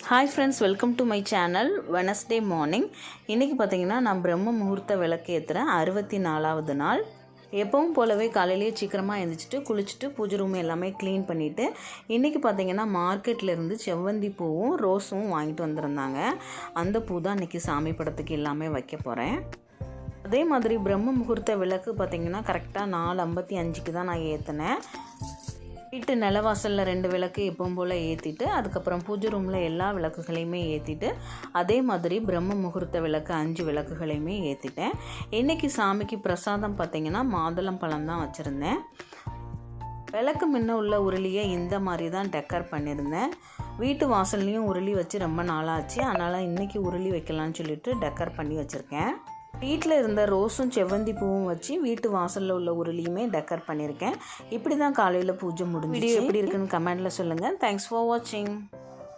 Hi friends welcome to my channel Wednesday morning இன்றைக்கி பார்த்தீங்கன்னா நான் பிரம்ம முகூர்த்த விளக்கு ஏற்றுறேன் அறுபத்தி நாலாவது நாள். எப்பவும் போலவே காலையிலேயே சீக்கிரமாக எழுந்திரிச்சிட்டு குளிச்சுட்டு பூஜை ரூம் எல்லாமே க்ளீன் பண்ணிவிட்டு இன்றைக்கி பார்த்தீங்கன்னா மார்க்கெட்டில் இருந்து செவ்வந்தி பூவும் ரோஸும் வாங்கிட்டு வந்திருந்தாங்க. அந்த பூ தான் இன்றைக்கி சாமி படத்துக்கு எல்லாமே வைக்க போகிறேன் அதே மாதிரி பிரம்ம முகூர்த்த விளக்கு பார்த்தீங்கன்னா கரெக்டாக நாலு ஐம்பத்தி அஞ்சுக்கு தான் நான் ஏற்றினேன் வீட்டு நிலவாசலில் ரெண்டு விளக்கு எப்பவும் போல் ஏற்றிட்டு அதுக்கப்புறம் பூஜை ரூமில் எல்லா விளக்குகளையுமே ஏற்றிட்டு அதே மாதிரி பிரம்ம முகூர்த்த விளக்கு அஞ்சு விளக்குகளையுமே ஏற்றிட்டேன் இன்றைக்கி சாமிக்கு பிரசாதம் பார்த்திங்கன்னா மாதுளம் பழம் தான் வச்சுருந்தேன். விளக்கு முன்ன உள்ள உருளியை இந்த மாதிரி தான் டெக்கர் பண்ணியிருந்தேன் வீட்டு வாசல்லையும் உருளி வச்சு ரொம்ப நாளாச்சு. அதனால் இன்றைக்கி உருளி வைக்கலான்னு சொல்லிட்டு டெக்கர் பண்ணி வச்சுருக்கேன். வீட்டில் இருந்த ரோஸும் செவ்வந்தி பூவும் வச்சு வீட்டு வாசலில் உள்ள உருளியுமே டெக்கர் பண்ணியிருக்கேன். இப்படி தான் காலையில் பூஜை முடிஞ்சு வீடியோ எப்படி இருக்குன்னு கமெண்டில் சொல்லுங்கள் தேங்க்ஸ் ஃபார் வாட்சிங்